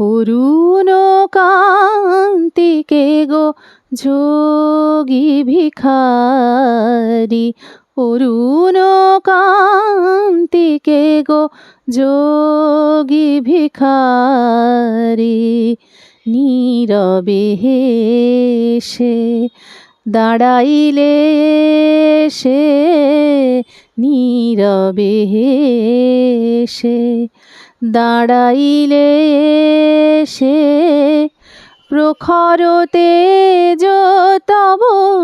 অরুণ কান্তিকে গো যোগী ভিখারি অরুণ কান্তিকে গো যোগী ভিখারি নীরবে হেসে দাঁড়াইলে সে নীরবে হেসে দাঁড়াইলে সে প্রখর তেজ তব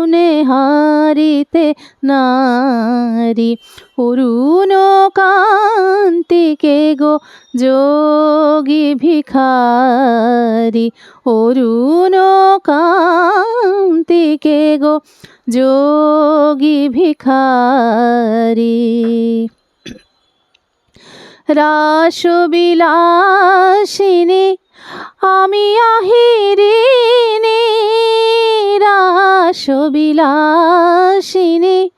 নেহারিতে নারী। অরুণ কান্তিকে গো যোগী ভিখারি। অরুণ কান্তিকে গো যোগী ভিখারি। রাসবিলাসিনী আমি আহিরিনী। রাসবিলাসিনী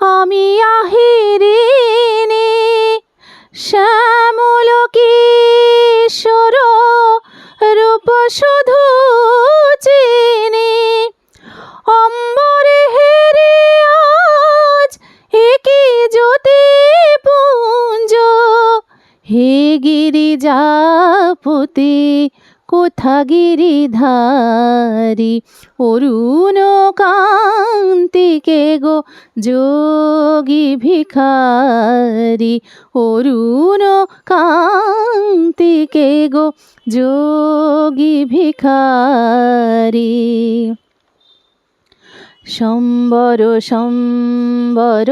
আমি আহিরিনী। হে গিরিজাপতি, কোথা গিরিধারি? অরুণ কান্তিকে গো যোগী ভিখারি। অরুণ কান্তিকে গো যোগী ভিখারি। সম্বর সম্বর,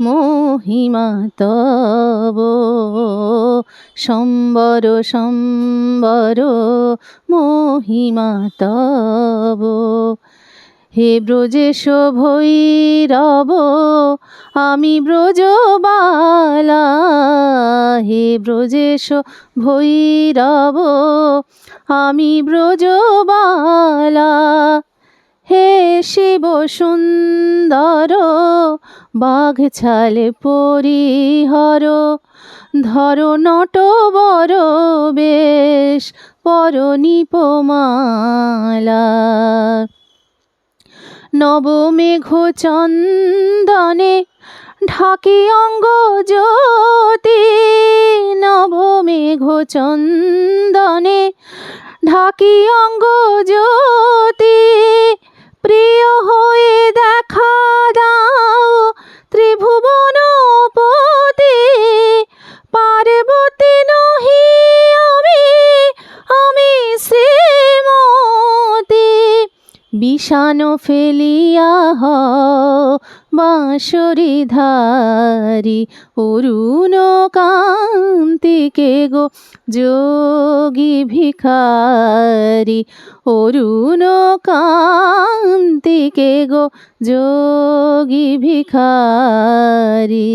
মহিমা তব। সম্বর সম্বর মহিমা তব। হে ব্রজেশ ভৈরব আমি ব্রজবালা। হে ব্রজেশ ভৈরব আমি ব্রজবালা। হে শিব সুন্দর, বাঘ ছালে পরিহর, ধর নট বর বেশ পর নিপমালা নবমেঘ চন্দনে ঢাকি অঙ্গ জ্যোতি নবমেঘ চন্দনে ঢাকি অঙ্গ জ্যোতি প্রিয় বিষাণ ফেলিয়া বাঁশরি ধারি অরুণ কান্তিকে গো যোগী ভিখারি অরুণ কান্তিকে গো যোগী ভিখারি।